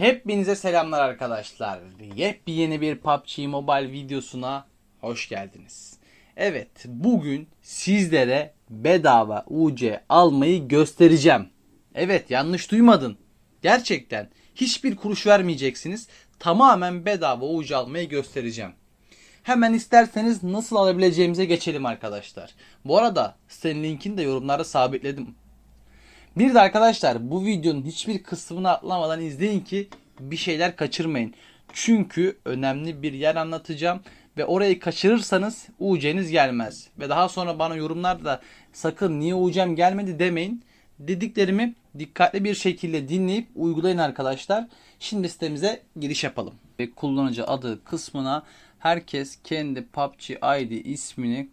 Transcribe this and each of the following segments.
Hepinize selamlar arkadaşlar. Yepyeni bir PUBG Mobile videosuna hoş geldiniz. Evet, bugün sizlere bedava UC almayı göstereceğim. Evet, yanlış duymadın. Gerçekten hiçbir kuruş vermeyeceksiniz. Tamamen bedava UC almayı göstereceğim. Hemen isterseniz nasıl alabileceğimize geçelim arkadaşlar. Bu arada sitenin linkini de yorumlara sabitledim. Bir de arkadaşlar bu videonun hiçbir kısmını atlamadan izleyin ki bir şeyler kaçırmayın. Çünkü önemli bir yer anlatacağım ve orayı kaçırırsanız UC'niz gelmez. Ve daha sonra bana yorumlarda sakın niye UC'm gelmedi demeyin. Dediklerimi dikkatli bir şekilde dinleyip uygulayın arkadaşlar. Şimdi sitemize giriş yapalım. Ve kullanıcı adı kısmına herkes kendi PUBG ID ismini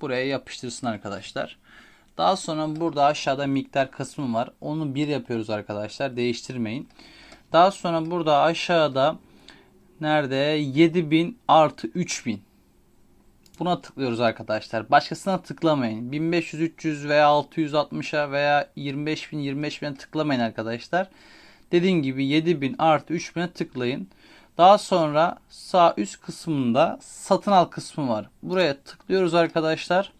buraya yapıştırsın arkadaşlar. Daha sonra burada aşağıda miktar kısmı var. Onu bir yapıyoruz arkadaşlar. Değiştirmeyin. Daha sonra burada aşağıda nerede 7000 artı 3000 Buna tıklıyoruz arkadaşlar. Başkasına tıklamayın. 1500, 300 veya 660'a veya 25000, 25000'e tıklamayın arkadaşlar. Dediğim gibi 7000 artı 3000'e tıklayın. Daha sonra sağ üst kısmında satın al kısmı var. Buraya tıklıyoruz arkadaşlar.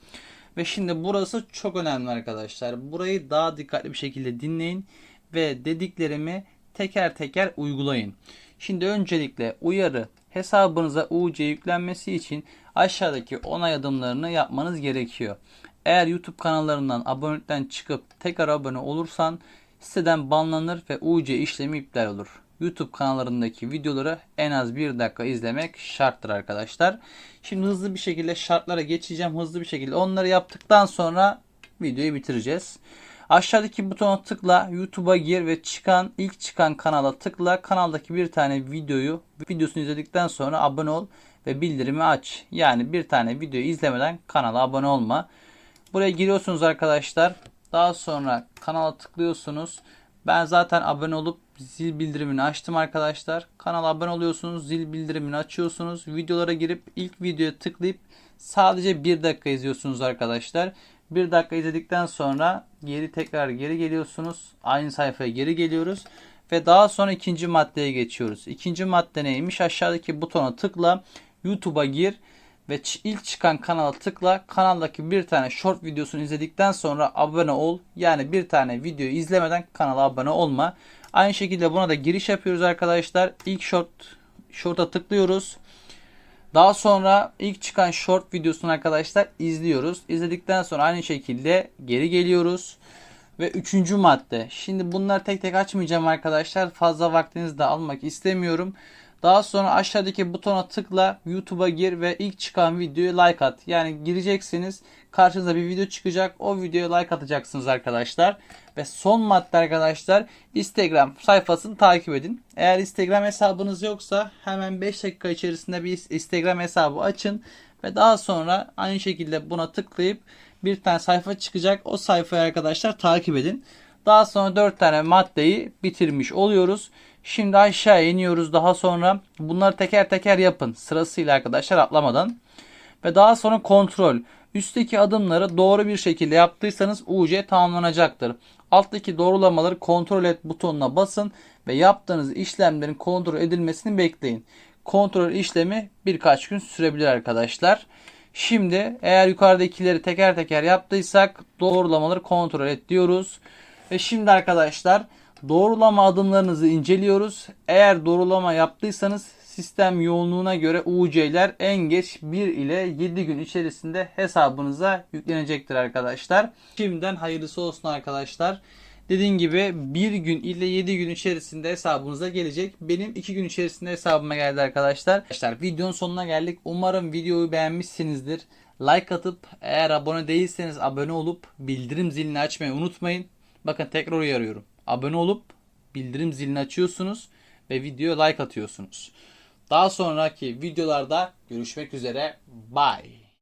Ve şimdi burası çok önemli arkadaşlar. Burayı daha dikkatli bir şekilde dinleyin ve dediklerimi teker teker uygulayın. Şimdi öncelikle uyarı hesabınıza UC yüklenmesi için aşağıdaki onay adımlarını yapmanız gerekiyor. Eğer YouTube kanallarından abonelikten çıkıp tekrar abone olursan siteden banlanır ve UC işlemi iptal olur. YouTube kanallarındaki videoları en az bir dakika izlemek şarttır arkadaşlar. Şimdi hızlı bir şekilde şartlara geçeceğim. Hızlı bir şekilde onları yaptıktan sonra videoyu bitireceğiz. Aşağıdaki butona tıkla, YouTube'a gir ve çıkan ilk çıkan kanala tıkla. Kanaldaki bir tane videoyu, videosunu izledikten sonra abone ol ve bildirimi aç. Yani bir tane videoyu izlemeden kanala abone olma. Buraya giriyorsunuz arkadaşlar. Daha sonra kanala tıklıyorsunuz. Ben zaten abone olup zil bildirimini açtım arkadaşlar. Kanala abone oluyorsunuz. Zil bildirimini açıyorsunuz. Videolara girip ilk videoya tıklayıp sadece bir dakika izliyorsunuz arkadaşlar. Bir dakika izledikten sonra geri tekrar geri geliyorsunuz. Aynı sayfaya geri geliyoruz. Ve daha sonra ikinci maddeye geçiyoruz. İkinci madde neymiş? Aşağıdaki butona tıkla. YouTube'a gir ve ilk çıkan kanala tıkla. Kanaldaki bir tane short videosunu izledikten sonra abone ol. Yani bir tane videoyu izlemeden kanala abone olma. Aynı şekilde buna da giriş yapıyoruz arkadaşlar. İlk short short'a tıklıyoruz. Daha sonra ilk çıkan short videosunu arkadaşlar izliyoruz. İzledikten sonra aynı şekilde geri geliyoruz. Ve üçüncü madde. Şimdi bunları tek tek açmayacağım arkadaşlar. Fazla vaktinizi de almak istemiyorum. Daha sonra aşağıdaki butona tıkla, YouTube'a gir ve ilk çıkan videoyu like at. Yani gireceksiniz, karşınıza bir video çıkacak. O videoya like atacaksınız arkadaşlar. Ve son madde arkadaşlar Instagram sayfasını takip edin. Eğer Instagram hesabınız yoksa hemen 5 dakika içerisinde bir Instagram hesabı açın. Ve daha sonra aynı şekilde buna tıklayıp bir tane sayfa çıkacak. O sayfayı arkadaşlar takip edin. Daha sonra 4 tane maddeyi bitirmiş oluyoruz. Şimdi aşağı iniyoruz daha sonra. Bunları teker teker yapın. Sırasıyla arkadaşlar atlamadan. Ve daha sonra kontrol. Üstteki adımları doğru bir şekilde yaptıysanız UC tamamlanacaktır. Alttaki doğrulamaları kontrol et butonuna basın ve yaptığınız işlemlerin kontrol edilmesini bekleyin. Kontrol işlemi birkaç gün sürebilir arkadaşlar. Şimdi eğer yukarıdakileri teker teker yaptıysak doğrulamaları kontrol et diyoruz. Ve şimdi arkadaşlar doğrulama adımlarınızı inceliyoruz. Eğer doğrulama yaptıysanız sistem yoğunluğuna göre UC'ler en geç 1 ile 7 gün içerisinde hesabınıza yüklenecektir arkadaşlar. Şimdiden hayırlısı olsun arkadaşlar. Dediğim gibi 1 gün ile 7 gün içerisinde hesabınıza gelecek. Benim 2 gün içerisinde hesabıma geldi arkadaşlar. Arkadaşlar videonun sonuna geldik. Umarım videoyu beğenmişsinizdir. Like atıp eğer abone değilseniz abone olup bildirim zilini açmayı unutmayın. Bakın tekrar uyarıyorum. Abone olup bildirim zilini açıyorsunuz ve videoya like atıyorsunuz. Daha sonraki videolarda görüşmek üzere. Bye.